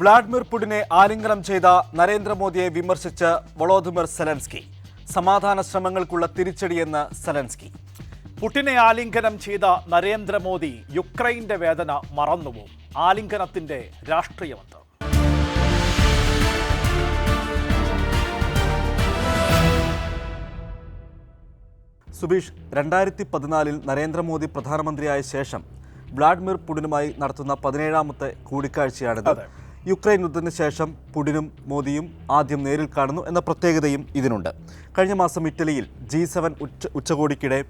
Vladimir പുടിനെ ആലിംഗനം ചെയ്ത നരേന്ദ്രമോദിയെ വിമർശിച്ച് വളോദിമിർ സെലൻസ്കി. സമാധാന ശ്രമങ്ങൾക്കുള്ള തിരിച്ചടിയെന്ന് സെലൻസ്കി. പുടിനെ ആലിംഗനം ചെയ്ത നരേന്ദ്രമോദി യുക്രൈന്റെ വേദന മറന്നുവോ ആലിംഗനത്തിന്റെ രാഷ്ട്രീയമെന്ത് സുബീഷ് രണ്ടായിരത്തി പതിനാലിൽ നരേന്ദ്രമോദി പ്രധാനമന്ത്രിയായ ശേഷം വ്ളാഡിമിർ പുടിനുമായി നടത്തുന്ന പതിനേഴാമത്തെ കൂടിക്കാഴ്ചയാണിത്. യുക്രൈൻ യുദ്ധത്തിന് ശേഷം പുടിനും മോദിയും ആദ്യം നേരിൽ കാണുന്നു എന്ന പ്രത്യേകതയും ഇതിനുണ്ട്. കഴിഞ്ഞ മാസം ഇറ്റലിയിൽ ജി സെവൻ ഉച്ച ഉച്ചകോടിക്കിടെ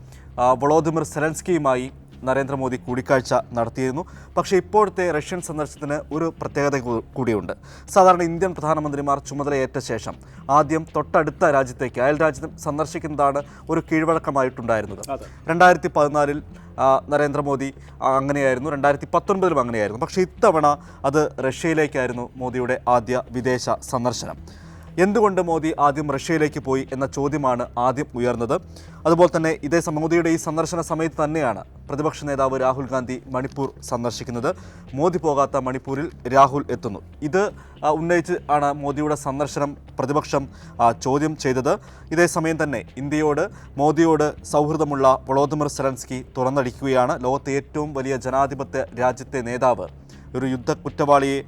വളോദിമിർ സെലൻസ്കിയുമായി നരേന്ദ്രമോദി കൂടിക്കാഴ്ച നടത്തിയിരുന്നു. പക്ഷേ ഇപ്പോഴത്തെ റഷ്യൻ സന്ദർശനത്തിന് ഒരു പ്രത്യേകത കൂടിയുണ്ട്. സാധാരണ ഇന്ത്യൻ പ്രധാനമന്ത്രിമാർ ചുമതലയേറ്റ ശേഷം ആദ്യം തൊട്ടടുത്ത രാജ്യത്തേക്ക് അയൽ രാജ്യം സന്ദർശിക്കുന്നതാണ് ഒരു കീഴ്വഴക്കമായിട്ടുണ്ടായിരുന്നത്. രണ്ടായിരത്തി പതിനാലിൽ നരേന്ദ്രമോദി അങ്ങനെയായിരുന്നു. രണ്ടായിരത്തി പത്തൊൻപതിലും അങ്ങനെയായിരുന്നു. പക്ഷേ ഇത്തവണ അത് റഷ്യയിലേക്കായിരുന്നു മോദിയുടെ ആദ്യ വിദേശ സന്ദർശനം. എന്തുകൊണ്ട് മോദി ആദ്യം റഷ്യയിലേക്ക് പോയി എന്ന ചോദ്യമാണ് ആദ്യം ഉയർന്നത്? അതുപോലെ തന്നെ ഇതേ മോദിയുടെ ഈ സന്ദർശന സമയത്ത് തന്നെയാണ് പ്രതിപക്ഷ നേതാവ് രാഹുൽ ഗാന്ധി മണിപ്പൂർ സന്ദർശിക്കുന്നത്. മോദി പോകാത്ത മണിപ്പൂരിൽ രാഹുൽ എത്തുന്നു. ഇത് ഉന്നയിച്ച് ആണ് മോദിയുടെ സന്ദർശനം പ്രതിപക്ഷം ചോദ്യം ചെയ്തത്. ഇതേ സമയം തന്നെ ഇന്ത്യയോട് മോദിയോട് സൗഹൃദമുള്ള വളോദിമിർ സെലൻസ്കി തുറന്നടിക്കുകയാണ്. ലോകത്തെ ഏറ്റവും വലിയ ജനാധിപത്യ രാജ്യത്തെ നേതാവ് ഒരു യുദ്ധ കുറ്റവാളിയെ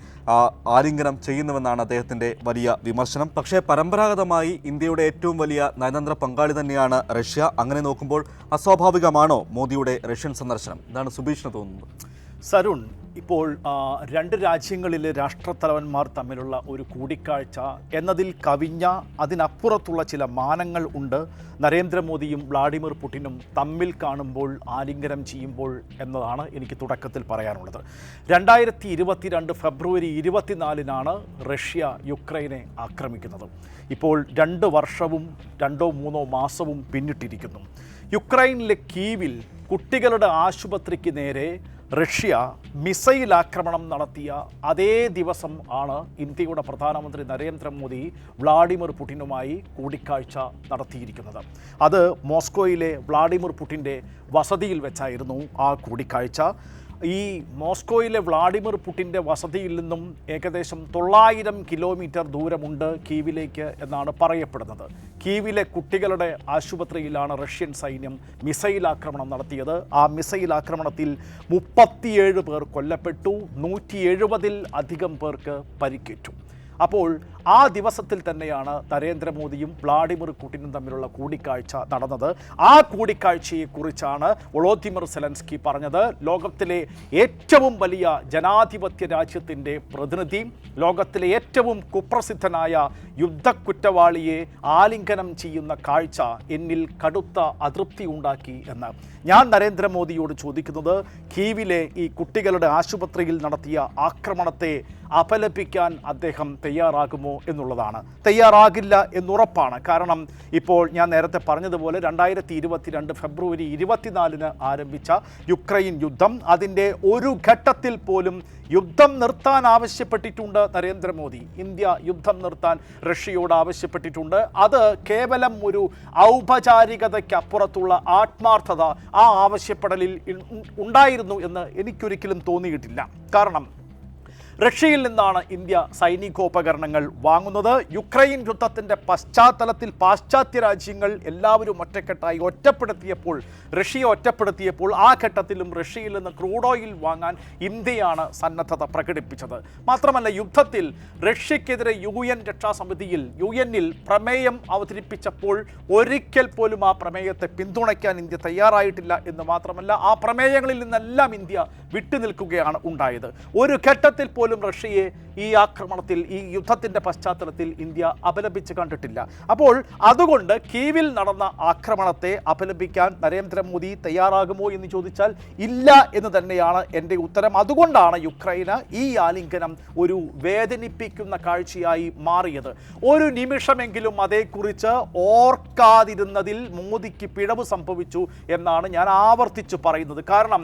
ആലിംഗനം ചെയ്യുന്നുവെന്നാണ് അദ്ദേഹത്തിന്റെ വലിയ വിമർശനം. പക്ഷേ പരമ്പരാഗതമായി ഇന്ത്യയുടെ ഏറ്റവും വലിയ നയതന്ത്ര പങ്കാളി തന്നെയാണ് റഷ്യ. അങ്ങനെ നോക്കുമ്പോൾ അസ്വാഭാവികമാണോ മോദിയുടെ റഷ്യൻ സന്ദർശനം? ഇതാണ് സുബീഷിന് തോന്നുന്നത്. സരുൺ ഇപ്പോൾ രണ്ട് രാജ്യങ്ങളിലെ രാഷ്ട്രത്തലവന്മാർ തമ്മിലുള്ള ഒരു കൂടിക്കാഴ്ച എന്നതിൽ കവിഞ്ഞ അതിനപ്പുറത്തുള്ള ചില മാനങ്ങൾ ഉണ്ട് നരേന്ദ്രമോദിയും വ്ളാഡിമിർ പുടിനും തമ്മിൽ കാണുമ്പോൾ ആലിംഗനം ചെയ്യുമ്പോൾ എന്നതാണ് എനിക്ക് തുടക്കത്തിൽ പറയാനുള്ളത്. രണ്ടായിരത്തി ഇരുപത്തിരണ്ട് ഫെബ്രുവരി ഇരുപത്തിനാലിനാണ് റഷ്യ യുക്രൈനെ ആക്രമിക്കുന്നത്. ഇപ്പോൾ രണ്ട് വർഷവും രണ്ടോ മൂന്നോ മാസവും പിന്നിട്ടിരിക്കുന്നു. യുക്രൈനിലെ കീവിൽ കുട്ടികളുടെ ആശുപത്രിക്ക് നേരെ റഷ്യ മിസൈൽ ആക്രമണം നടത്തിയ അതേ ദിവസം ആണ് ഇന്ത്യയുടെ പ്രധാനമന്ത്രി നരേന്ദ്രമോദി വ്ളാഡിമിർ പുടിനുമായി കൂടിക്കാഴ്ച നടത്തിയിരിക്കുന്നത്. അത് മോസ്കോയിലെ വ്ളാഡിമിർ പുടിന്റെ വസതിയിൽ വെച്ചായിരുന്നു ആ കൂടിക്കാഴ്ച. ഈ മോസ്കോയിലെ വ്ളാഡിമിർ പുടിന്റെ വസതിയിൽ നിന്നും ഏകദേശം തൊള്ളായിരം കിലോമീറ്റർ ദൂരമുണ്ട് കീവിലേക്ക് എന്നാണ് പറയപ്പെടുന്നത്. കീവിലെ കുട്ടികളുടെ ആശുപത്രിയിലാണ് റഷ്യൻ സൈന്യം മിസൈൽ ആക്രമണം നടത്തിയത്. ആ മിസൈൽ ആക്രമണത്തിൽ മുപ്പത്തിയേഴ് പേർ കൊല്ലപ്പെട്ടു. നൂറ്റി എഴുപതിൽ അധികം പേർക്ക് പരിക്കേറ്റു. അപ്പോൾ ആ ദിവസത്തിൽ തന്നെയാണ് നരേന്ദ്രമോദിയും വ്ളാഡിമിർ പുടിനും തമ്മിലുള്ള കൂടിക്കാഴ്ച നടന്നത്. ആ കൂടിക്കാഴ്ചയെക്കുറിച്ചാണ് വളോദിമിർ സെലൻസ്കി പറഞ്ഞത്. ലോകത്തിലെ ഏറ്റവും വലിയ ജനാധിപത്യ രാജ്യത്തിന്റെ പ്രതിനിധി ലോകത്തിലെ ഏറ്റവും കുപ്രസിദ്ധനായ യുദ്ധക്കുറ്റവാളിയെ ആലിംഗനം ചെയ്യുന്ന കാഴ്ച എന്നിൽ കടുത്ത അതൃപ്തി ഉണ്ടാക്കി എന്ന്. ഞാൻ നരേന്ദ്രമോദിയോട് ചോദിക്കുന്നത് കീവിലെ ഈ കുട്ടികളുടെ ആശുപത്രിയിൽ നടത്തിയ ആക്രമണത്തെ അപലപിക്കാൻ അദ്ദേഹം തയ്യാറാകുമോ എന്നുള്ളതാണ്. തയ്യാറാകില്ല എന്നുറപ്പാണ്. കാരണം ഇപ്പോൾ ഞാൻ നേരത്തെ പറഞ്ഞതുപോലെ രണ്ടായിരത്തി ഇരുപത്തിരണ്ട് ഫെബ്രുവരി ഇരുപത്തിനാലിന് ആരംഭിച്ച യുക്രൈൻ യുദ്ധം അതിന്റെ ഒരു ഘട്ടത്തിൽ പോലും യുദ്ധം നിർത്താൻ ആവശ്യപ്പെട്ടിട്ടുണ്ട് നരേന്ദ്രമോദി. ഇന്ത്യ യുദ്ധം നിർത്താൻ റഷ്യയോട് ആവശ്യപ്പെട്ടിട്ടുണ്ട്. അത് കേവലം ഒരു ഔപചാരികതയ്ക്കപ്പുറത്തുള്ള ആത്മാർത്ഥത ആ ആവശ്യപ്പെടലിൽ ഉണ്ടായിരുന്നു എന്ന് എനിക്കൊരിക്കലും തോന്നിയിട്ടില്ല. കാരണം റഷ്യയിൽ നിന്നാണ് ഇന്ത്യ സൈനികോപകരണങ്ങൾ വാങ്ങുന്നത്. യുക്രൈൻ യുദ്ധത്തിന്റെ പശ്ചാത്തലത്തിൽ പാശ്ചാത്യ രാജ്യങ്ങൾ എല്ലാവരും ഒറ്റക്കെട്ടായി ഒറ്റപ്പെടുത്തിയപ്പോൾ റഷ്യ ഒറ്റപ്പെടുത്തിയപ്പോൾ ആ ഘട്ടത്തിലും റഷ്യയിൽ നിന്ന് ക്രൂഡ് ഓയിൽ വാങ്ങാൻ ഇന്ത്യയാണ് സന്നദ്ധത പ്രകടിപ്പിച്ചത്. മാത്രമല്ല യുദ്ധത്തിൽ റഷ്യക്കെതിരെ യു എൻ രക്ഷാസമിതിയിൽ യു എന്നിൽ പ്രമേയം അവതരിപ്പിച്ചപ്പോൾ ഒരിക്കൽ പോലും ആ പ്രമേയത്തെ പിന്തുണയ്ക്കാൻ ഇന്ത്യ തയ്യാറായിട്ടില്ല എന്ന് മാത്രമല്ല ആ പ്രമേയങ്ങളിൽ നിന്നെല്ലാം ഇന്ത്യ വിട്ടുനിൽക്കുകയാണ് ഉണ്ടായത്. ഒരു ഘട്ടത്തിൽ പോലും റഷ്യയെ ഈ ആക്രമണത്തിൽ ഈ യുദ്ധത്തിന്റെ പശ്ചാത്തലത്തിൽ ഇന്ത്യ അപലപിച്ച് കണ്ടിട്ടില്ല. അപ്പോൾ അതുകൊണ്ട് കീവിൽ നടന്ന ആക്രമണത്തെ അപലപിക്കാൻ നരേന്ദ്രമോദി തയ്യാറാകുമോ എന്ന് ചോദിച്ചാൽ ഇല്ല എന്ന് തന്നെയാണ് എന്റെ ഉത്തരം. അതുകൊണ്ടാണ് യുക്രൈന് ഈ ആലിംഗനം ഒരു വേദനിപ്പിക്കുന്ന കാഴ്ചയായി മാറിയത്. ഒരു നിമിഷമെങ്കിലും അതേക്കുറിച്ച് ഓർക്കാതിരുന്നതിൽ മോദിക്ക് പിഴവ് സംഭവിച്ചു എന്നാണ് ഞാൻ ആവർത്തിച്ചു പറയുന്നത്. കാരണം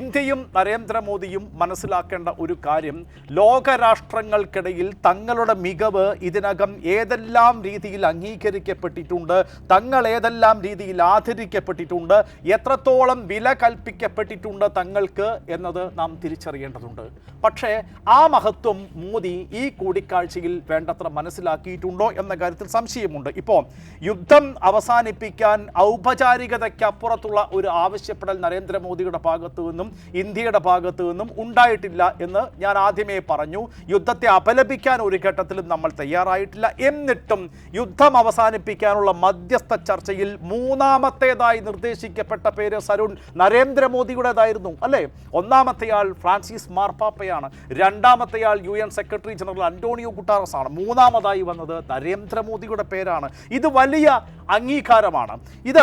ഇന്ത്യയും നരേന്ദ്രമോദിയും മനസ്സിലാക്കേണ്ട ഒരു കാര്യം ലോകരാഷ്ട്ര രാഷ്ട്രങ്ങൾക്കിടയിൽ തങ്ങളുടെ മികവ് ഇതിനകം ഏതെല്ലാം രീതിയിൽ അംഗീകരിക്കപ്പെട്ടിട്ടുണ്ട് തങ്ങൾ ഏതെല്ലാം രീതിയിൽ ആദരിക്കപ്പെട്ടിട്ടുണ്ട് എത്രത്തോളം വില കൽപ്പിക്കപ്പെട്ടിട്ടുണ്ട് തങ്ങൾക്ക് എന്നത് നാം തിരിച്ചറിയേണ്ടതുണ്ട്. പക്ഷേ ആ മഹത്വം മോദി ഈ കൂടിക്കാഴ്ചയിൽ വേണ്ടത്ര മനസ്സിലാക്കിയിട്ടുണ്ടോ എന്ന കാര്യത്തിൽ സംശയമുണ്ട്. ഇപ്പോൾ യുദ്ധം അവസാനിപ്പിക്കാൻ ഔപചാരികതയ്ക്കപ്പുറത്തുള്ള ഒരു ആവശ്യപ്പെടൽ നരേന്ദ്രമോദിയുടെ ഭാഗത്തു നിന്നും ഇന്ത്യയുടെ ഭാഗത്തു നിന്നും ഉണ്ടായിട്ടില്ല എന്ന് ഞാൻ ആദ്യമേ പറഞ്ഞു യുദ്ധത്തെ അപലപിക്കാൻ ഒരു ഘട്ടത്തിലും നമ്മൾ തയ്യാറായിട്ടില്ല. എന്നിട്ടും യുദ്ധം അവസാനിപ്പിക്കാനുള്ള മധ്യസ്ഥ ചർച്ചയിൽ മൂന്നാമത്തേതായി നിർദ്ദേശിക്കപ്പെട്ട പേര് സരുൺ നരേന്ദ്രമോദിയുടേതായിരുന്നു അല്ലേ? ഒന്നാമത്തെയാൾ ഫ്രാൻസിസ് മാർപ്പാപ്പയാണ് രണ്ടാമത്തെയാൾ U N secretary general Antonio Guterres ആണ്. മൂന്നാമതായി വന്നത് നരേന്ദ്രമോദിയുടെ പേരാണ്. ഇത് വലിയ അംഗീകാരമാണ്. ഇത്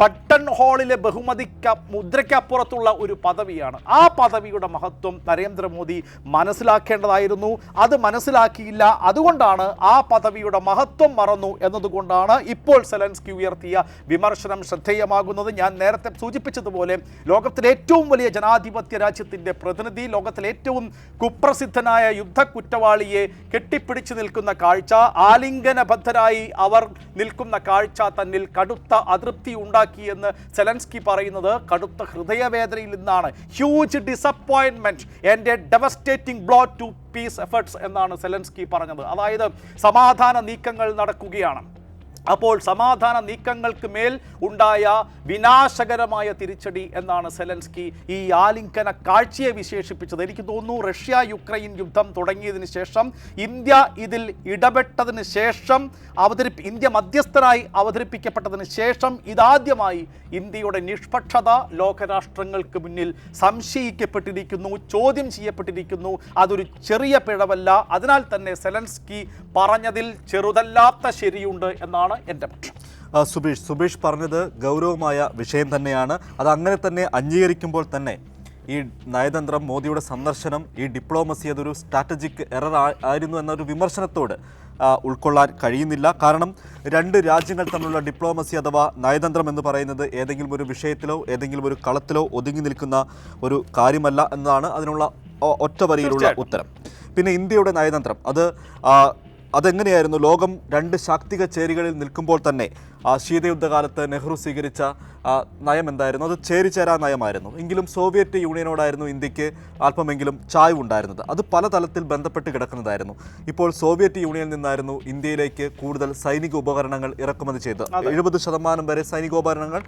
ബട്ടൺ ഹാളിലെ ബഹുമതിക്ക മുദ്രയ്ക്കപ്പുറത്തുള്ള ഒരു പദവിയാണ്. ആ പദവിയുടെ മഹത്വം നരേന്ദ്രമോദി മനസ്സിലാക്കേണ്ടതായിരുന്നു. അത് മനസ്സിലാക്കിയില്ല. അതുകൊണ്ടാണ് ആ പദവിയുടെ മഹത്വം മറന്നു എന്നതുകൊണ്ടാണ് ഇപ്പോൾ സെലൻസ്കി ഉയർത്തിയ വിമർശനം ശ്രദ്ധേയമാകുന്നത്. ഞാൻ നേരത്തെ സൂചിപ്പിച്ചതുപോലെ ലോകത്തിലെ ഏറ്റവും വലിയ ജനാധിപത്യ രാജ്യത്തിന്റെ പ്രതിനിധി ലോകത്തിലെ ഏറ്റവും കുപ്രസിദ്ധനായ യുദ്ധ കുറ്റവാളിയെ കെട്ടിപ്പിടിച്ചു നിൽക്കുന്ന കാഴ്ച ആലിംഗനബദ്ധരായി അവർ നിൽക്കുന്ന കാഴ്ച തന്നിൽ കടുത്ത അതൃപ്തി ഉണ്ടാക്കിയെന്ന് സെലൻസ്കി പറയുന്നത് കടുത്ത ഹൃദയവേദനയിൽ നിന്നാണ്. Huge disappointment and a devastating blow to peace efforts എന്നാണ് സെലൻസ്കി പറഞ്ഞത്. അതായത് സമാധാന നീക്കങ്ങൾ നടക്കുകയാണ്. അപ്പോൾ സമാധാന നീക്കങ്ങൾക്ക് മേൽ ഉണ്ടായ വിനാശകരമായ തിരിച്ചടി എന്നാണ് സെലൻസ്കി ഈ ആലിംഗന കാഴ്ചയെ വിശേഷിപ്പിച്ചത്. എനിക്ക് തോന്നുന്നു റഷ്യ യുക്രൈൻ യുദ്ധം തുടങ്ങിയതിന് ശേഷം ഇന്ത്യ ഇതിൽ ഇടപെട്ടതിന് ശേഷം അവതരിപ്പി ഇന്ത്യ മധ്യസ്ഥരായി അവതരിപ്പിക്കപ്പെട്ടതിന് ശേഷം ഇതാദ്യമായി ഇന്ത്യയുടെ നിഷ്പക്ഷത ലോകരാഷ്ട്രങ്ങൾക്ക് മുന്നിൽ സംശയിക്കപ്പെട്ടിരിക്കുന്നു ചോദ്യം ചെയ്യപ്പെട്ടിരിക്കുന്നു. അതൊരു ചെറിയ പിഴവല്ല. അതിനാൽ തന്നെ സെലൻസ്കി പറഞ്ഞതിൽ ചെറുതല്ലാത്ത ശരിയുണ്ട് എന്നാണ് എന്റെ പക്ഷം സുബീഷ് സുബീഷ് പറഞ്ഞത് ഗൗരവമായ വിഷയം തന്നെയാണ്. അത് അങ്ങനെ തന്നെ അംഗീകരിക്കുമ്പോൾ തന്നെ ഈ നയതന്ത്രം മോദിയുടെ സന്ദർശനം ഈ ഡിപ്ലോമസി അതൊരു സ്ട്രാറ്റജിക് എറർ ആയിരുന്നു എന്നൊരു വിമർശനത്തോട് ഉൾക്കൊള്ളാൻ കഴിയുന്നില്ല. കാരണം രണ്ട് രാജ്യങ്ങൾ തമ്മിലുള്ള ഡിപ്ലോമസി അഥവാ നയതന്ത്രം എന്ന് പറയുന്നത് ഏതെങ്കിലും ഒരു വിഷയത്തിലോ ഏതെങ്കിലും ഒരു കളത്തിലോ ഒതുങ്ങി നിൽക്കുന്ന ഒരു കാര്യമല്ല എന്നതാണ് അതിനുള്ള ഒറ്റ വരിയിലുള്ള ഉത്തരം. പിന്നെ ഇന്ത്യയുടെ നയതന്ത്രം. അത് അതെങ്ങനെയായിരുന്നു ലോകം രണ്ട് ശാക്തിക ചേരികളിൽ നിൽക്കുമ്പോൾ തന്നെ ശീതയുദ്ധകാലത്ത് നെഹ്റു സ്വീകരിച്ച നയം എന്തായിരുന്നു അത് ചേരിചേരാ നയമായിരുന്നു. എങ്കിലും സോവിയറ്റ് യൂണിയനോടായിരുന്നു ഇന്ത്യയ്ക്ക് അല്പമെങ്കിലും ചായ് ഉണ്ടായിരുന്നത് അത് പല തലത്തിൽ ബന്ധപ്പെട്ട് കിടക്കുന്നതായിരുന്നു. ഇപ്പോൾ സോവിയറ്റ് യൂണിയനിൽ നിന്നായിരുന്നു ഇന്ത്യയിലേക്ക് കൂടുതൽ സൈനിക ഉപകരണങ്ങൾ ഇറക്കുമതി ചെയ്തത്. എഴുപത് ശതമാനം വരെ സൈനികോപകരണങ്ങൾ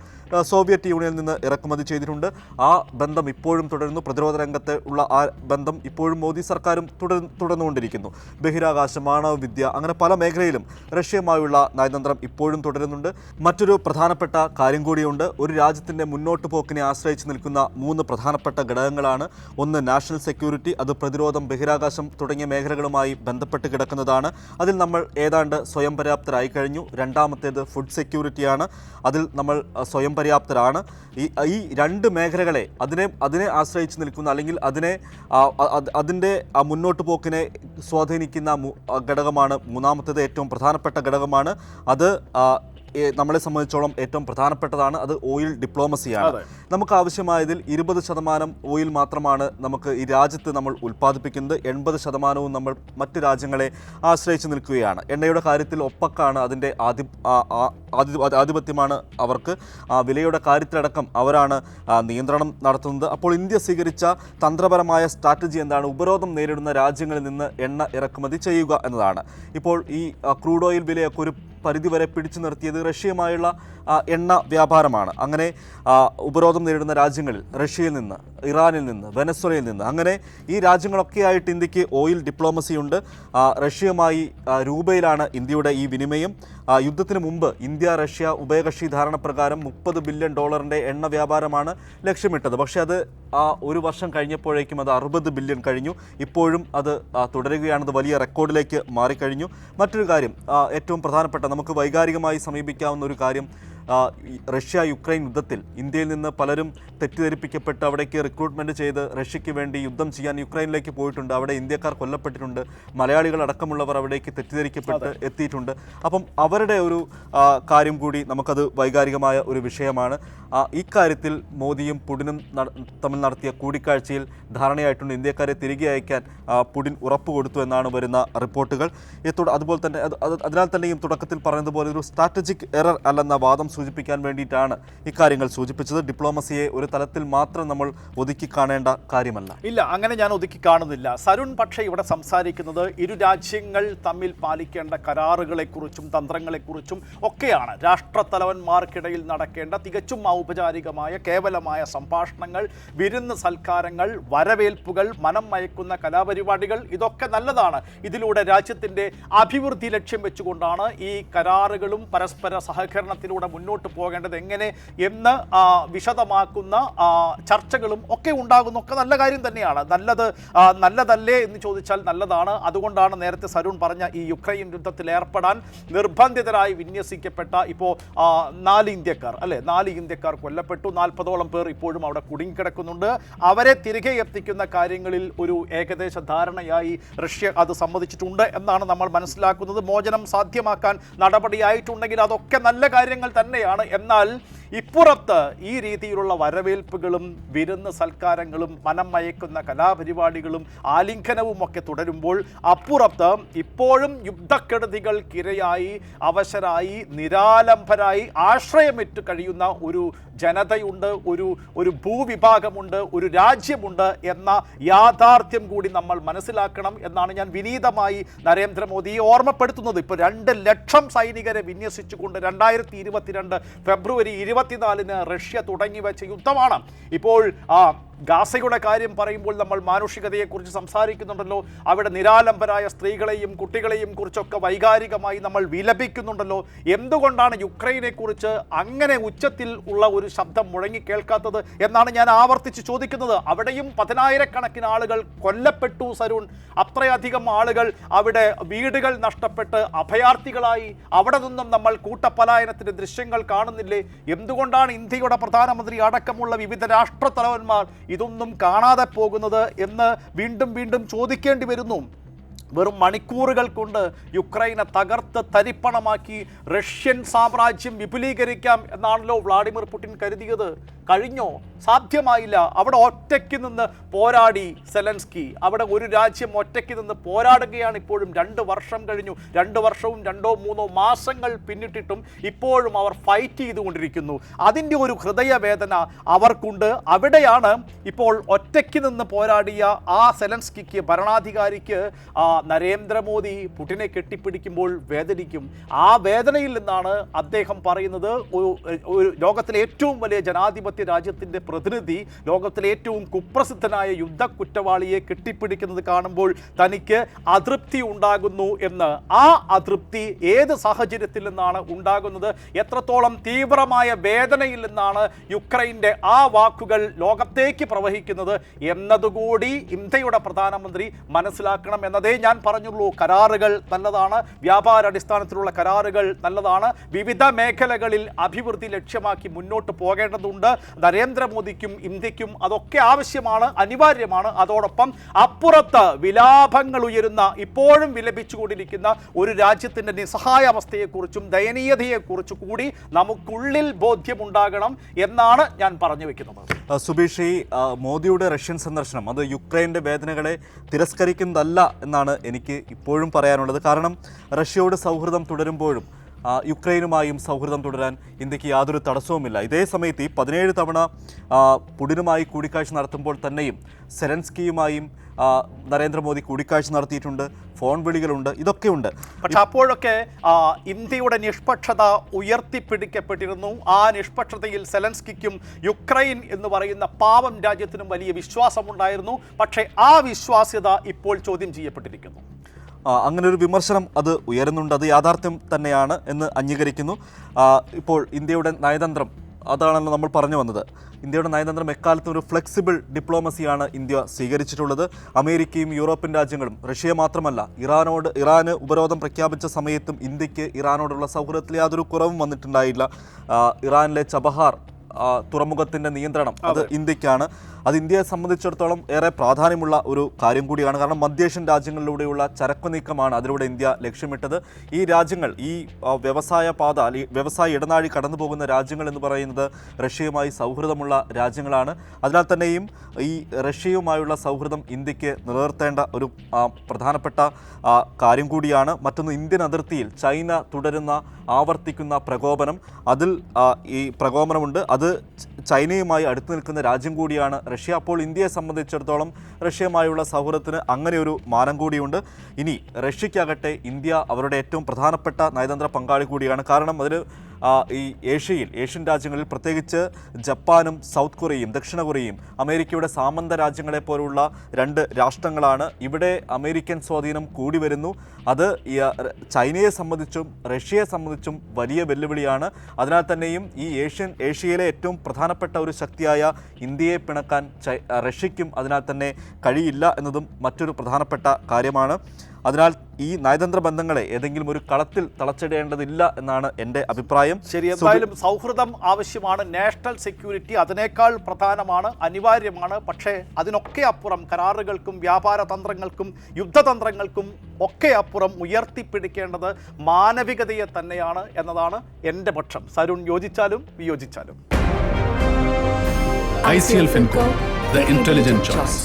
സോവിയറ്റ് യൂണിയനിൽ നിന്ന് ഇറക്കുമതി ചെയ്തിട്ടുണ്ട്. ആ ബന്ധം ഇപ്പോഴും തുടരുന്നു. പ്രതിരോധ രംഗത്ത് ഉള്ള ആ ബന്ധം ഇപ്പോഴും മോദി സർക്കാരും തുടർ തുടർന്നുകൊണ്ടിരിക്കുന്നു. ബഹിരാകാശം ആണവ വിദ്യ അങ്ങനെ പല മേഖലയിലും റഷ്യയുമായുള്ള നയതന്ത്രം ഇപ്പോഴും തുടരുന്നുണ്ട്. മറ്റൊരു പ്രധാനപ്പെട്ട കാര്യം കൂടിയുണ്ട്. ഒരു രാജ്യത്തിന്റെ മുന്നോട്ട് പോക്കിനെ ആശ്രയിച്ച് നിൽക്കുന്ന മൂന്ന് പ്രധാനപ്പെട്ട ഘടകങ്ങളാണ്. ഒന്ന് നാഷണൽ സെക്യൂരിറ്റി അത് പ്രതിരോധം ബഹിരാകാശം തുടങ്ങിയ മേഖലകളുമായി ബന്ധപ്പെട്ട് കിടക്കുന്നതാണ്. അതിൽ നമ്മൾ ഏതാണ്ട് സ്വയം പര്യാപ്തരായി കഴിഞ്ഞു. രണ്ടാമത്തേത് ഫുഡ് സെക്യൂരിറ്റിയാണ്. അതിൽ നമ്മൾ സ്വയം പര്യാപ്തരാണ്. ഈ ഈ രണ്ട് മേഖലകളെ അതിനെ അതിനെ ആശ്രയിച്ച് നിൽക്കുന്ന അല്ലെങ്കിൽ അതിനെ അതിന്റെ ആ മുന്നോട്ട് പോക്കിനെ സ്വാധീനിക്കുന്ന ഘടകമാണ് മൂന്നാമത്തേത് ഏറ്റവും പ്രധാനപ്പെട്ട ഘടകമാണ്. അത് നമ്മളെ സംബന്ധിച്ചോളം ഏറ്റവും പ്രധാനപ്പെട്ടതാണ് അത് ഓയിൽ ഡിപ്ലോമസിയാണ്. നമുക്ക് ആവശ്യമായതിൽ ഇരുപത് ശതമാനം ഓയിൽ മാത്രമാണ് നമുക്ക് ഈ രാജ്യത്ത് നമ്മൾ ഉൽപ്പാദിപ്പിക്കുന്നത്. എൺപത് ശതമാനവും നമ്മൾ മറ്റ് രാജ്യങ്ങളെ ആശ്രയിച്ച് നിൽക്കുകയാണ്. എണ്ണയുടെ കാര്യത്തിൽ ഒപ്പക്കാണ് അതിന്റെ ആധി ആധിപത്യമാണ് അവർക്ക്. ആ വിലയുടെ കാര്യത്തിലടക്കം അവരാണ് നിയന്ത്രണം നടത്തുന്നത്. അപ്പോൾ ഇന്ത്യ സ്വീകരിച്ച തന്ത്രപരമായ സ്ട്രാറ്റജി എന്താണ്? ഉപരോധം നേരിടുന്ന രാജ്യങ്ങളിൽ നിന്ന് എണ്ണ ഇറക്കുമതി ചെയ്യുക എന്നതാണ്. ഇപ്പോൾ ഈ ക്രൂഡ് ഓയിൽ വിലയൊക്കെ ഒരു പരിധിവരെ പിടിച്ചു നിർത്തിയത് റഷ്യയുമായുള്ള എണ്ണ വ്യാപാരമാണ്. അങ്ങനെ ഉപരോധം നേരിടുന്ന രാജ്യങ്ങളിൽ റഷ്യയിൽ നിന്ന് ഇറാനിൽ നിന്ന് വെനസ്വലയിൽ നിന്ന് അങ്ങനെ ഈ രാജ്യങ്ങളൊക്കെയായിട്ട് ഇന്ത്യയ്ക്ക് ഓയിൽ ഡിപ്ലോമസി ഉണ്ട്. ആ, റഷ്യയുമായി രൂപയിലാണ് ഇന്ത്യയുടെ ഈ വിനിമയം. യുദ്ധത്തിന് മുമ്പ് ഇന്ത്യ റഷ്യ ഉഭയകക്ഷി ധാരണ പ്രകാരം മുപ്പത് ബില്യൺ ഡോളറിന്റെ എണ്ണ വ്യാപാരമാണ് ലക്ഷ്യമിട്ടത്. പക്ഷേ അത് ഒരു വർഷം കഴിഞ്ഞപ്പോഴേക്കും അത് അറുപത് ബില്യൺ കഴിഞ്ഞു. ഇപ്പോഴും അത് തുടരുകയാണത് വലിയ റെക്കോർഡിലേക്ക് മാറിക്കഴിഞ്ഞു. മറ്റൊരു കാര്യം ഏറ്റവും പ്രധാനപ്പെട്ട നമുക്ക് വൈകാരികമായി സമീപിക്കാവുന്ന ഒരു കാര്യം റഷ്യ യുക്രൈൻ യുദ്ധത്തിൽ ഇന്ത്യയിൽ നിന്ന് പലരും തെറ്റിദ്ധരിപ്പിക്കപ്പെട്ട് അവിടേക്ക് റിക്രൂട്ട്മെന്റ് ചെയ്ത് റഷ്യയ്ക്ക് വേണ്ടി യുദ്ധം ചെയ്യാൻ യുക്രൈനിലേക്ക് പോയിട്ടുണ്ട്. അവിടെ ഇന്ത്യക്കാർ കൊല്ലപ്പെട്ടിട്ടുണ്ട്. മലയാളികൾ അടക്കമുള്ളവർ അവിടേക്ക് തെറ്റിദ്ധരിക്കപ്പെട്ട് എത്തിയിട്ടുണ്ട്. അപ്പം അവരുടെ ഒരു കാര്യം കൂടി നമുക്കത് വൈകാരികമായ ഒരു വിഷയമാണ്. ഇക്കാര്യത്തിൽ മോദിയും പുടിനും തമ്മിൽ നടത്തിയ കൂടിക്കാഴ്ചയിൽ ധാരണയായിട്ടുണ്ട് ഇന്ത്യക്കാരെ തിരികെ അയക്കാൻ പുടിൻ ഉറപ്പ് കൊടുത്തു എന്നാണ് വരുന്ന റിപ്പോർട്ടുകൾ. അതുപോലെ തന്നെ അത് അത് അതിനാൽ തന്നെയും തുടക്കത്തിൽ പറയുന്നത് പോലെ ഒരു സ്ട്രാറ്റജിക് എറർ അല്ലെന്ന വാദം സൂചിപ്പിക്കാൻ വേണ്ടിയിട്ടാണ് ഇക്കാര്യങ്ങൾ സൂചിപ്പിച്ചത്. ഡിപ്ലോമസിയെ ഒരു തലത്തിൽ മാത്രം നമ്മൾ ഒതുക്കി കാണേണ്ട കാര്യമല്ല. ഇല്ല അങ്ങനെ ഞാൻ ഒതുക്കി കാണുന്നില്ല. സരുൺ പക്ഷേ ഇവിടെ സംസാരിക്കുന്നത് ഇരു രാജ്യങ്ങൾ തമ്മിൽ പാലിക്കേണ്ട കരാറുകളെക്കുറിച്ചും തന്ത്രങ്ങളെക്കുറിച്ചും ഒക്കെയാണ്. രാഷ്ട്രത്തലവന്മാർക്കിടയിൽ നടക്കേണ്ട തികച്ചും ഔപചാരികമായ കേവലമായ സംഭാഷണങ്ങൾ വിരുന്ന് സൽക്കാരങ്ങൾ വരവേൽപ്പുകൾ മനം മയക്കുന്ന കലാപരിപാടികൾ ഇതൊക്കെ നല്ലതാണ്. ഇതിലൂടെ രാജ്യത്തിന്റെ അഭിവൃദ്ധി ലക്ഷ്യം വെച്ചുകൊണ്ടാണ് ഈ കരാറുകളും പരസ്പര സഹകരണത്തിലൂടെ മുന്നോട്ട് പോകേണ്ടത് എങ്ങനെ എന്ന് വിശദമാക്കുന്ന ചർച്ചകളും ഒക്കെ ഉണ്ടാകുന്ന. ഒക്കെ നല്ല കാര്യം തന്നെയാണ്. നല്ലത് നല്ലതല്ലേ എന്ന് ചോദിച്ചാൽ നല്ലതാണ്. അതുകൊണ്ടാണ് നേരത്തെ സരുൺ പറഞ്ഞ ഈ യുക്രൈൻ യുദ്ധത്തിൽ ഏർപ്പെടാൻ നിർബന്ധിതരായി വിന്യസിക്കപ്പെട്ട ഇപ്പോൾ നാല് ഇന്ത്യക്കാർ അല്ലെ? നാല് ഇന്ത്യക്കാർ കൊല്ലപ്പെട്ടു. നാൽപ്പതോളം പേർ ഇപ്പോഴും അവിടെ കുടുങ്ങിക്കിടക്കുന്നുണ്ട്. അവരെ തിരികെ എത്തിക്കുന്ന കാര്യങ്ങളിൽ ഒരു ഏകദേശ ധാരണയായി റഷ്യ അത് സമ്മതിച്ചിട്ടുണ്ട് എന്നാണ് നമ്മൾ മനസ്സിലാക്കുന്നത്. മോചനം സാധ്യമാക്കാൻ നടപടിയായിട്ടുണ്ടെങ്കിൽ അതൊക്കെ നല്ല കാര്യങ്ങൾ തന്നെയാണ്. എന്നാൽ ഇപ്പുറത്ത് ഈ രീതിയിലുള്ള വരവേൽപ്പുകളും വിരുന്ന് സൽക്കാരങ്ങളും മനം മയക്കുന്ന കലാപരിപാടികളും ആലിംഗനവും ഒക്കെ തുടരുമ്പോൾ അപ്പുറത്ത് ഇപ്പോഴും യുദ്ധക്കെടുതികൾക്കിരയായി അവശരായി നിരാലംബരായി ആശ്രയമിട്ട് കഴിയുന്ന ഒരു ജനതയുണ്ട് ഒരു ഒരു ഭൂവിഭാഗമുണ്ട് ഒരു രാജ്യമുണ്ട് എന്ന യാഥാർത്ഥ്യം കൂടി നമ്മൾ മനസ്സിലാക്കണം എന്നാണ് ഞാൻ വിനീതമായി നരേന്ദ്രമോദിയെ ഓർമ്മപ്പെടുത്തുന്നത്. ഇപ്പോൾ രണ്ട് ലക്ഷം സൈനികരെ വിന്യസിച്ചുകൊണ്ട് രണ്ടായിരത്തി ഇരുപത്തിരണ്ട് ഫെബ്രുവരി ഇരുപത്തിനാലിന് റഷ്യ തുടങ്ങി വെച്ച യുദ്ധമാണ്. ഇപ്പോൾ ആ ഗാസയുടെ കാര്യം പറയുമ്പോൾ നമ്മൾ മാനുഷികതയെക്കുറിച്ച് സംസാരിക്കുന്നുണ്ടല്ലോ. അവിടെ നിരാലംബരായ സ്ത്രീകളെയും കുട്ടികളെയും കുറിച്ചൊക്കെ വൈകാരികമായി നമ്മൾ വിലപിക്കുന്നുണ്ടല്ലോ. എന്തുകൊണ്ടാണ് യുക്രൈനെക്കുറിച്ച് അങ്ങനെ ഉച്ചത്തിൽ ഉള്ള ഒരു ശബ്ദം മുഴങ്ങി കേൾക്കാത്തത് എന്നാണ് ഞാൻ ആവർത്തിച്ച് ചോദിക്കുന്നത്. അവിടെയും പതിനായിരക്കണക്കിന് ആളുകൾ കൊല്ലപ്പെട്ടു സരുൺ. അത്രയധികം ആളുകൾ അവിടെ വീടുകൾ നഷ്ടപ്പെട്ട് അഭയാർത്ഥികളായി അവിടെ നിന്നും നമ്മൾ കൂട്ടപലായനത്തിന്റെ ദൃശ്യങ്ങൾ കാണുന്നില്ലേ? എന്തുകൊണ്ടാണ് ഇന്ത്യയുടെ പ്രധാനമന്ത്രി അടക്കമുള്ള വിവിധ രാഷ്ട്രത്തലവന്മാർ ഇതൊന്നും കാണാതെ പോകുന്നത് എന്ന് വീണ്ടും വീണ്ടും ചോദിക്കേണ്ടി വരുന്നു. വെറും മണിക്കൂറുകൾ കൊണ്ട് യുക്രൈനെ തകർത്ത് തരിപ്പണമാക്കി റഷ്യൻ സാമ്രാജ്യം വിപുലീകരിക്കാം എന്നാണല്ലോ വ്ളാഡിമിർ പുടിൻ കരുതിയത്. കഴിഞ്ഞോ? സാധ്യമായില്ല. അവിടെ ഒറ്റയ്ക്ക് നിന്ന് പോരാടി സെലൻസ്കി. അവിടെ ഒരു രാജ്യം ഒറ്റയ്ക്ക് നിന്ന് പോരാടുകയാണ് ഇപ്പോഴും. രണ്ട് വർഷം കഴിഞ്ഞു. രണ്ട് വർഷവും രണ്ടോ മൂന്നോ മാസങ്ങൾ പിന്നിട്ടിട്ടും ഇപ്പോഴും അവർ ഫൈറ്റ് ചെയ്തുകൊണ്ടിരിക്കുന്നു. അതിന്റെ ഒരു ഹൃദയവേദന അവർക്കുണ്ട്. അവിടെയാണ് ഇപ്പോൾ ഒറ്റയ്ക്ക് നിന്ന് പോരാടിയ ആ സെലൻസ്കിക്ക് ഭരണാധികാരിക്ക് ആ നരേന്ദ്രമോദി പുടിനെ കെട്ടിപ്പിടിക്കുമ്പോൾ വേദനിക്കും. ആ വേദനയിൽ നിന്നാണ് അദ്ദേഹം പറയുന്നത് ഒരു ലോകത്തിലെ ഏറ്റവും വലിയ ജനാധിപത്യ രാജ്യത്തിന്റെ പ്രതിനിധി ലോകത്തിലെ ഏറ്റവും കുപ്രസിദ്ധനായ യുദ്ധ കുറ്റവാളിയെ കെട്ടിപ്പിടിക്കുന്നത് കാണുമ്പോൾ തനിക്ക് അതൃപ്തി ഉണ്ടാകുന്നു എന്ന്. ആ അതൃപ്തി ഏത് സാഹചര്യത്തിൽ നിന്നാണ് ഉണ്ടാകുന്നത്? എത്രത്തോളം തീവ്രമായ വേദനയിൽ നിന്നാണ് യുക്രൈന്റെ ആ വാക്കുകൾ ലോകത്തേക്ക് പ്രവഹിക്കുന്നത് എന്നതുകൂടി ഇന്ത്യയുടെ പ്രധാനമന്ത്രി മനസ്സിലാക്കണം എന്നതേ ഞാൻ പറഞ്ഞുള്ളൂ കരാറുകൾ നല്ലതാണ് വ്യാപാര അടിസ്ഥാനത്തിലുള്ള കരാറുകൾ നല്ലതാണ്. വിവിധ മേഖലകളിൽ അഭിവൃദ്ധി ലക്ഷ്യമാക്കി മുന്നോട്ട് പോകേണ്ടതുണ്ട്. നരേന്ദ്രമോദിക്കും ഇന്ത്യക്കും അതൊക്കെ ആവശ്യമാണ് അനിവാര്യമാണ്. അതോടൊപ്പം അപ്പുറത്ത് വിലാപങ്ങൾ ഉയരുന്ന ഇപ്പോഴും വിലപിച്ചുകൊണ്ടിരിക്കുന്ന ഒരു രാജ്യത്തിന്റെ നിസ്സഹായാവസ്ഥയെക്കുറിച്ചും ദയനീയതയെക്കുറിച്ച് കൂടി നമുക്കുള്ളിൽ ബോധ്യമുണ്ടാകണം എന്നാണ് ഞാൻ പറഞ്ഞു വെക്കുന്നത്. സുബീഷ് ഈ മോദിയുടെ റഷ്യൻ സന്ദർശനം അത് യുക്രൈന്റെ വേദനകളെ തിരസ്കരിക്കുന്നതല്ല എന്നാണ് എനിക്ക് ഇപ്പോഴും പറയാനുള്ളത്. കാരണം റഷ്യയോട് സൗഹൃദം തുടരുമ്പോഴും യുക്രൈനുമായും സൗഹൃദം തുടരാൻ ഇന്ത്യയ്ക്ക് യാതൊരു തടസ്സവുമില്ല. ഇതേ സമയത്ത് ഈ പതിനേഴ് തവണ പുടിനുമായി കൂടിക്കാഴ്ച നടത്തുമ്പോൾ തന്നെയും സെലൻസ്കിയുമായും നരേന്ദ്രമോദി കൂടിക്കാഴ്ച നടത്തിയിട്ടുണ്ട് ഫോൺ വിളികളുണ്ട് ഇതൊക്കെയുണ്ട്. പക്ഷെ അപ്പോഴൊക്കെ ഇന്ത്യയുടെ നിഷ്പക്ഷത ഉയർത്തിപ്പിടിക്കപ്പെട്ടിരുന്നു. ആ നിഷ്പക്ഷതയിൽ സെലൻസ്കിക്കും യുക്രൈൻ എന്ന് പറയുന്ന പാവം രാജ്യത്തിനും വലിയ വിശ്വാസമുണ്ടായിരുന്നു. പക്ഷേ ആ വിശ്വാസ്യത ഇപ്പോൾ ചോദ്യം ചെയ്യപ്പെട്ടിരിക്കുന്നു. അങ്ങനെ ഒരു വിമർശനം അത് ഉയരുന്നുണ്ട് അത് യാഥാർത്ഥ്യം തന്നെയാണ് എന്ന് അംഗീകരിക്കുന്നു. ഇപ്പോൾ ഇന്ത്യയുടെ നയതന്ത്രം അതാണല്ലോ നമ്മൾ പറഞ്ഞു വന്നത്. ഇന്ത്യയുടെ നയതന്ത്രം എക്കാലത്തും ഒരു ഫ്ലെക്സിബിൾ ഡിപ്ലോമസിയാണ് ഇന്ത്യ സ്വീകരിച്ചിട്ടുള്ളത്. അമേരിക്കയും യൂറോപ്യൻ രാജ്യങ്ങളും റഷ്യ മാത്രമല്ല ഇറാനോട് ഇറാന് ഉപരോധം പ്രഖ്യാപിച്ച സമയത്തും ഇന്ത്യയ്ക്ക് ഇറാനോടുള്ള സൗഹൃദത്തിൽ യാതൊരു കുറവും വന്നിട്ടുണ്ടായില്ല. ഇറാനിലെ ചബഹാർ തുറമുഖത്തിന്റെ നിയന്ത്രണം. അത് ഇന്ത്യക്കാണ്. അത് ഇന്ത്യയെ സംബന്ധിച്ചിടത്തോളം ഏറെ പ്രാധാന്യമുള്ള ഒരു കാര്യം കൂടിയാണ്. കാരണം മധ്യേഷ്യൻ രാജ്യങ്ങളിലൂടെയുള്ള ചരക്കു നീക്കമാണ് അതിലൂടെ ഇന്ത്യ ലക്ഷ്യമിട്ടത്. ഈ രാജ്യങ്ങൾ ഈ വ്യവസായ പാത അല്ലെങ്കിൽ വ്യവസായ ഇടനാഴി കടന്നു പോകുന്ന രാജ്യങ്ങൾ എന്ന് പറയുന്നത് റഷ്യയുമായി സൗഹൃദമുള്ള രാജ്യങ്ങളാണ്. അതിനാൽ തന്നെയും ഈ റഷ്യയുമായുള്ള സൗഹൃദം ഇന്ത്യയ്ക്ക് നിലനിർത്തേണ്ട ഒരു പ്രധാനപ്പെട്ട കാര്യം കൂടിയാണ്. മറ്റൊന്ന് ഇന്ത്യൻ അതിർത്തിയിൽ ചൈന തുടരുന്ന ആവർത്തിക്കുന്ന പ്രകോപനം. അതിൽ ഈ പ്രകോപനമുണ്ട്. അത് ച- ചൈനയുമായി അടുത്ത് നിൽക്കുന്ന രാജ്യം കൂടിയാണ് റഷ്യ. അപ്പോൾ ഇന്ത്യയെ സംബന്ധിച്ചിടത്തോളം റഷ്യയുമായുള്ള സൗഹൃദത്തിന് അങ്ങനെ ഒരു മാനം കൂടിയുണ്ട്. ഇനി റഷ്യയ്ക്കാകട്ടെ ഇന്ത്യ അവരുടെ ഏറ്റവും പ്രധാനപ്പെട്ട നയതന്ത്ര പങ്കാളി കൂടിയാണ്. കാരണം അതിൽ ഈ ഏഷ്യയിൽ ഏഷ്യൻ രാജ്യങ്ങളിൽ പ്രത്യേകിച്ച് ജപ്പാനും സൗത്ത് കൊറിയയും ദക്ഷിണ കൊറിയയും അമേരിക്കയുടെ സാമന്ത രാജ്യങ്ങളെ പോലുള്ള രണ്ട് രാഷ്ട്രങ്ങളാണ് ഇവിടെ അമേരിക്കൻ സ്വാധീനം കൂടി വരുന്നു. അത് ചൈനയെ സംബന്ധിച്ചും റഷ്യയെ സംബന്ധിച്ചും വലിയ വെല്ലുവിളിയാണ്. അതിനാൽ തന്നെയും ഈ ഏഷ്യൻ ഏഷ്യയിലെ ഏറ്റവും പ്രധാനപ്പെട്ട ഒരു ശക്തിയായ ഇന്ത്യയെ പിണക്കാൻ റഷ്യയ്ക്കും അതിനാൽ തന്നെ കഴിയില്ല എന്നതും മറ്റൊരു പ്രധാനപ്പെട്ട കാര്യമാണ്. അതിനാൽ ഈ നയതന്ത്ര ബന്ധങ്ങളെ ഏതെങ്കിലും ഒരു കളത്തിൽ തളച്ചിടേണ്ടതില്ല എന്നാണ് എന്റെ അഭിപ്രായം. ശരി എന്തായാലും സൗഹൃദം ആവശ്യമാണ്. നാഷണൽ സെക്യൂരിറ്റി അതിനേക്കാൾ പ്രധാനമാണ് അനിവാര്യമാണ്. പക്ഷേ അതിനൊക്കെ അപ്പുറം കരാറുകൾക്കും വ്യാപാര തന്ത്രങ്ങൾക്കും യുദ്ധതന്ത്രങ്ങൾക്കും ഒക്കെ അപ്പുറം ഉയർത്തിപ്പിടിക്കേണ്ടത് മാനവികതയെ തന്നെയാണ് എന്നതാണ് എന്റെ പക്ഷം. സരുൺ യോജിച്ചാലും വിയോജിച്ചാലും. ICL FinCo, the intelligent choice.